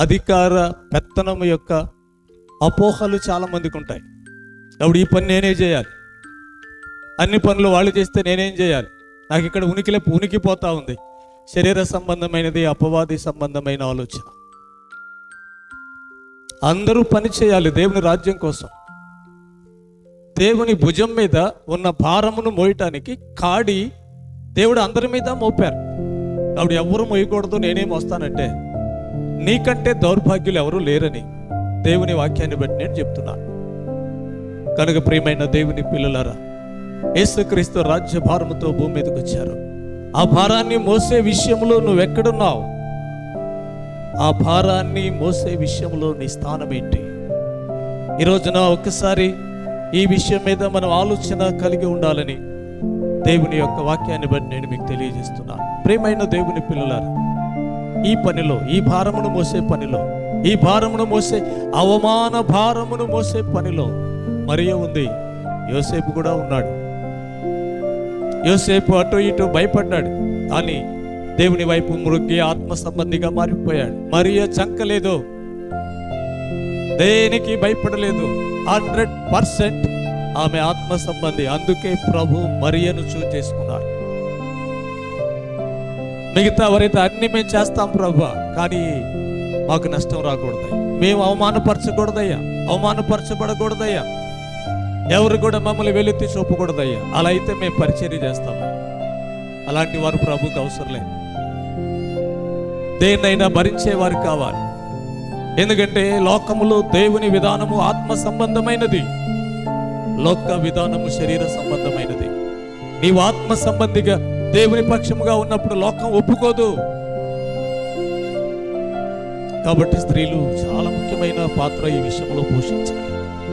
అధికార పెత్తనం యొక్క అపోహలు చాలా మందికి ఉంటాయి అప్పుడు ఈ పని నేనే చేయాలి. అన్ని పనులు వాళ్ళు చేస్తే నేనేం చేయాలి? నాకు ఇక్కడ ఉనికిలే ఉనికిపోతూ ఉంది. శరీర సంబంధమైనది అపవాది సంబంధమైన ఆలోచన. అందరూ పని చేయాలి దేవుని రాజ్యం కోసం. దేవుని భుజం మీద ఉన్న భారమును మోయటానికి కాడి దేవుడు అందరి మీద మోపారు. అప్పుడు ఎవరు మోయకూడదు నేనేం వస్తానంటే నీకంటే దౌర్భాగ్యులు ఎవరు లేరని దేవుని వాక్యాన్ని బట్టి నేను చెప్తున్నాను కనుక ప్రియమైన దేవుని పిల్లలారా యేసుక్రీస్తు రాజ్య భారముతో భూమి మీదకి వచ్చారు. ఆ భారాన్ని మోసే విషయంలో నువ్వెక్కడున్నావు? ఆ భారాన్ని మోసే విషయంలో నీ స్థానం ఏంటి? ఈ రోజున ఒక్కసారి ఈ విషయం మీద మనం ఆలోచన కలిగి ఉండాలని దేవుని యొక్క వాక్యాన్ని బట్టి నేను మీకు తెలియజేస్తున్నాను ప్రేమైన దేవుని పిల్లలారా ఈ పనిలో ఈ భారమును మోసే పనిలో ఈ భారమును మోసే అవమాన భారమును మోసే పనిలో మరియ ఉంది. యోసేపు కూడా ఉన్నాడు. యోసేపు అటు ఇటు భయపడ్డాడు. కానీ దేవుని వైపు మృగ్గి ఆత్మ సంబంధిగా మారిపోయాడు. మరియ చంకలేదు దేనికి భయపడలేదు. హండ్రెడ్ పర్సెంట్ ఆమె ఆత్మ సంబంధి. అందుకే ప్రభు మరియను చూజ్ చేసుకున్నారు మిగతా వారైతే అన్ని మేము చేస్తాం ప్రభు కానీ మాకు నష్టం రాకూడదు మేము అవమానపరచకూడదయ్యా అవమానపరచబడకూడదయ్యా. ఎవరు కూడా మమ్మల్ని వెలుత్తి చూపకూడదయ్యా. అలా అయితే మేము పరిచర్య చేస్తాము అలాంటి వారు ప్రభుకి అవసరం లేదు. దేన్నైనా భరించేవారు కావాలి. ఎందుకంటే లోకములో దేవుని విధానము ఆత్మ సంబంధమైనది. లోక విధానము శరీర సంబంధమైనది. నీవు ఆత్మ సంబంధిగా దేవుని పక్షముగా ఉన్నప్పుడు లోకం ఒప్పుకోదు. కాబట్టి స్త్రీలు చాలా ముఖ్యమైన పాత్ర ఈ విషయంలో పోషించాలి.